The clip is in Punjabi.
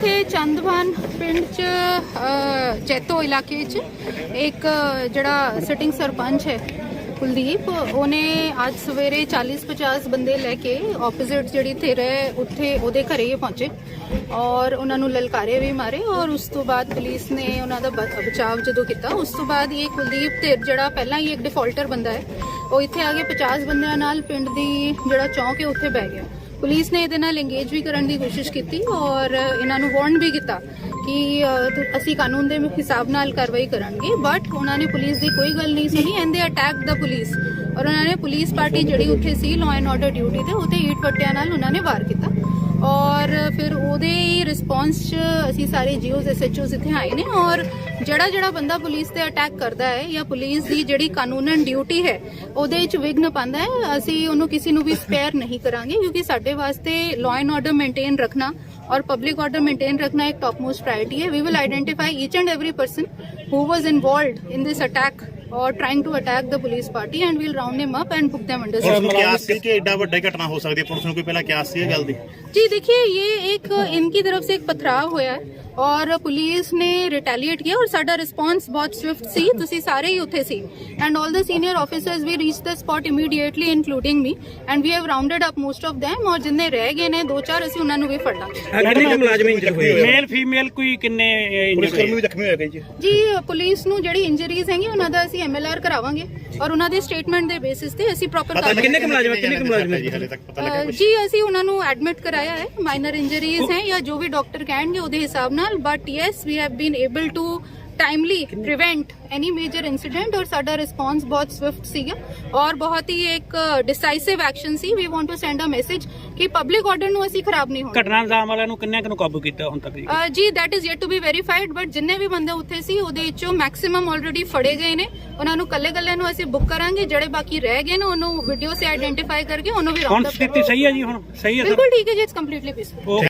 ਇੱਥੇ ਚੰਦਵਾਨ ਪਿੰਡ ਚ ਜੈਤੋ ਇਲਾਕੇ ਚ ਇੱਕ, ਜਿਹੜਾ ਸਿਟਿੰਗ ਸਰਪੰਚ ਹੈ, ਕੁਲਦੀਪ, ਉਹਨੇ ਅੱਜ ਸਵੇਰੇ 40-50 ਬੰਦੇ ਲੈ ਕੇ ਆਪੋਜ਼ਿਟ ਜਿਹੜੀ ਧਿਰ ਹੈ ਉੱਥੇ ਉਹਦੇ ਘਰੇ ਹੀ ਪਹੁੰਚੇ ਔਰ ਉਹਨਾਂ ਨੂੰ ਲਲਕਾਰੇ ਵੀ ਮਾਰੇ ਔਰ ਉਸ ਤੋਂ ਬਾਅਦ ਪੁਲਿਸ ਨੇ ਉਹਨਾਂ ਦਾ ਬ- ਬਚਾਵ ਜਦੋਂ ਕੀਤਾ, ਉਸ ਤੋਂ ਬਾਅਦ ਇਹ ਕੁਲਦੀਪ ਧਿਰ ਜਿਹੜਾ ਪਹਿਲਾਂ ਹੀ ਇੱਕ ਡਿਫਾਲਟਰ ਬੰਦਾ ਹੈ, ਉਹ ਇੱਥੇ ਆ ਕੇ 50 ਬੰਦਿਆਂ ਨਾਲ ਪਿੰਡ ਦੀ ਜਿਹੜਾ ਚੌਂਕ ਹੈ, ਉੱਥੇ ਬਹਿ ਗਿਆ। ਪੁਲਿਸ ਨੇ ਇਹਦੇ ਨਾਲ ਇੰਗੇਜ ਵੀ ਕਰਨ ਦੀ ਕੋਸ਼ਿਸ਼ ਕੀਤੀ ਔਰ ਇਹਨਾਂ ਨੂੰ ਵਾਰਨ ਵੀ ਕੀਤਾ ਕਿ ਅਸੀਂ ਕਾਨੂੰਨ ਦੇ ਹਿਸਾਬ ਨਾਲ ਕਾਰਵਾਈ ਕਰਾਂਗੇ ਬਟ ਉਹਨਾਂ ਨੇ ਪੁਲਿਸ ਦੀ ਕੋਈ ਗੱਲ ਨਹੀਂ ਸੁਣੀ ਐਂਡ ਦੇ ਅਟੈਕ ਦਾ ਪੁਲਿਸ ਔਰ ਉਹਨਾਂ ਨੇ ਪੁਲਿਸ ਪਾਰਟੀ ਜਿਹੜੀ ਉੱਥੇ ਸੀ ਲਾਅ ਐਂਡ ਆਰਡਰ ਡਿਊਟੀ ਤੇ ਉੱਥੇ ਈਟ ਪੱਟਿਆਂ ਨਾਲ ਉਹਨਾਂ ਨੇ ਵਾਰ ਕੀਤਾ। ਔਰ ਫਿਰ ਉਹਦੇ ਹੀ ਰਿਸਪੌਂਸ 'ਚ ਅਸੀਂ ਸਾਰੇ ਜੀਓਜ਼, ਐਸਐਚਓਜ਼ ਇੱਥੇ ਆਏ ਨੇ, ਔਰ ਜਿਹੜਾ ਜਿਹੜਾ ਬੰਦਾ ਪੁਲਿਸ ਤੇ ਅਟੈਕ ਕਰਦਾ ਹੈ, ਜਾਂ ਪੁਲਿਸ ਦੀ ਜਿਹੜੀ ਕਾਨੂੰਨਨ ਡਿਊਟੀ ਹੈ, ਉਹਦੇ ਵਿੱਚ ਵਿਘਨ ਪਾਉਂਦਾ ਹੈ, ਅਸੀਂ ਉਹਨੂੰ ਕਿਸੇ ਨੂੰ ਵੀ ਸਪੇਅਰ ਨਹੀਂ ਕਰਾਂਗੇ, ਕਿਉਂਕਿ ਸਾਡੇ ਵਾਸਤੇ ਲਾਅ ਐਂਡ ਆਰਡਰ ਮੇਨਟੇਨ ਰੱਖਣਾ ਔਰ ਪਬਲਿਕ ਆਰਡਰ ਮੇਨਟੇਨ ਰੱਖਣਾ ਇੱਕ ਟਾਪ ਮੋਸਟ ਪ੍ਰਾਇੋਰਟੀ ਹੈ we will identify each and every person who was involved in this attack or trying to attack the police party and we'll round him up and put them under police ਨੂੰ surveillance. ਕਿਆਸ ਸੀ ਕਿ ਐਡਾ ਵੱਡਾ ਘਟਨਾ ਹੋ ਸਕਦੀ ਹੈ ਪੁਲਿਸ ਨੂੰ ਕੋਈ ਪਹਿਲਾਂ ਕਿਆਸ ਸੀ ਇਹ ਗੱਲ ਦੀ जी देखिए ये एक इनकी तरफ से एक पथराव होया है ਔਰ ਪੁਲਿਸ ਨੇ ਰਿਟੈਲੀਏਟ ਕੀਤਾ ਔਰ ਸਾਡਾ ਰਿਸਪੌਂਸ ਬਹੁਤ ਸਵਿਫਟ ਸੀ ਤੁਸੀਂ ਸਾਰੇ ਹੀ ਉੱਥੇ ਸੀ and 올 the senior officers we reach the spot immediately including me and we have rounded up most of them ਔਰ ਜਿੰਨੇ ਰਹਿ ਗਏ ਨੇ ਦੋ ਚਾਰ ਅਸੀਂ ਉਹਨਾਂ ਨੂੰ ਵੀ ਫੜ ਲਾਂਗੇ ਕਿੰਨੇ ਕੁ ਮੁਲਾਜ਼ਮ ਇੰਜਰ ਹੋਏ ਮੇਲ ਫੀਮੇਲ ਕੋਈ ਕਿੰਨੇ ਪੁਲਿਸ ਇੰਜਰ ਕਰਮੀ ਵੀ ਜ਼ਖਮੀ ਹੋਏ ਗਏ ਜੀ ਜੀ ਪੁਲਿਸ ਨੂੰ ਜਿਹੜੀ ਇੰਜਰੀਜ਼ ਹੈਗੀ ਉਹਨਾਂ ਦਾ ਅਸੀਂ ਐਮਐਲਆਰ ਕਰਾਵਾਂਗੇ ਔਰ ਉਹਨਾਂ ਦੇ ਸਟੇਟਮੈਂਟ ਦੇ ਬੇਸਿਸ ਤੇ ਅਸੀਂ ਪ੍ਰੋਪਰ ਪਤਾ ਕਿੰਨੇ ਕੁ ਮੁਲਾਜ਼ਮ ਹੈ? ਕਿੰਨੇ ਕੁ ਮੁਲਾਜ਼ਮ ਹੈ? ਜੀ ਹਲੇ ਤੱਕ ਪਤਾ ਲੱਗਿਆ ਜੀ ਅਸੀਂ ਉਹਨਾਂ ਨੂੰ ਐਡਮਿਟ ਕਰਾਇਆ ਹੈ ਮਾਈਨਰ ਇੰਜਰੀਜ਼ ਹੈ ਜਾਂ ਜੋ ਵੀ ਡਾਕਟਰ ਕਹਿਣਗੇ ਉਹਦੇ ਹਿਸਾਬ ਨਾਲ but yes we have been able to timely prevent any major incident ਔਰ ਸਾਡਾ ਰਿਸਪੌਂਸ ਬਹੁਤ ਸਵਿਫਟ ਸੀਗਾ ਔਰ ਬਹੁਤ ਹੀ ਇੱਕ decisive action C we want to send a message ਕਿ ਪਬਲਿਕ ਆਰਡਰ ਨੂੰ ਅਸੀਂ ਖਰਾਬ ਨਹੀਂ ਹੋਣ ਘਟਨਾ ਅੰਜਾਮ ਵਾਲਿਆਂ ਨੂੰ ਕਿੰਨੇ ਕੁ ਨੂੰ ਕਾਬੂ ਕੀਤਾ ਹੁਣ ਤੱਕ ਜੀ? ਅਹ ਜੀ that is yet to be verified but ਜਿੰਨੇ ਵੀ ਬੰਦੇ ਉੱਥੇ ਸੀ ਉਹਦੇ ਵਿੱਚੋਂ ਮੈਕਸਿਮਮ ਆਲਰੇਡੀ ਫੜੇ ਗਏ ਨੇ। ਉਹਨਾਂ ਨੂੰ ਕੱਲੇ ਕੱਲੇ ਨੂੰ ਅਸੀਂ ਬੁੱਕ ਕਰਾਂਗੇ। ਜਿਹੜੇ ਬਾਕੀ ਰਹਿ ਗਏ ਨੇ ਉਹਨੂੰ ਵੀਡੀਓ ਸੇ ਆਈਡੈਂਟੀਫਾਈ ਕਰਕੇ ਉਹਨੂੰ ਵੀ ਹੁਣ ਰਾਉਂਡ ਅਪ ਸਥਿਤੀ ਸਹੀ ਹੈ ਜੀ ਹੁਣ? ਸਹੀ ਹੈ ਬਿਲਕੁਲ ਠੀਕ ਹੈ ਜੀ ਇਟਸ ਕੰਪਲੀਟਲੀ ਪੀਸਫੁਲ ਉਹ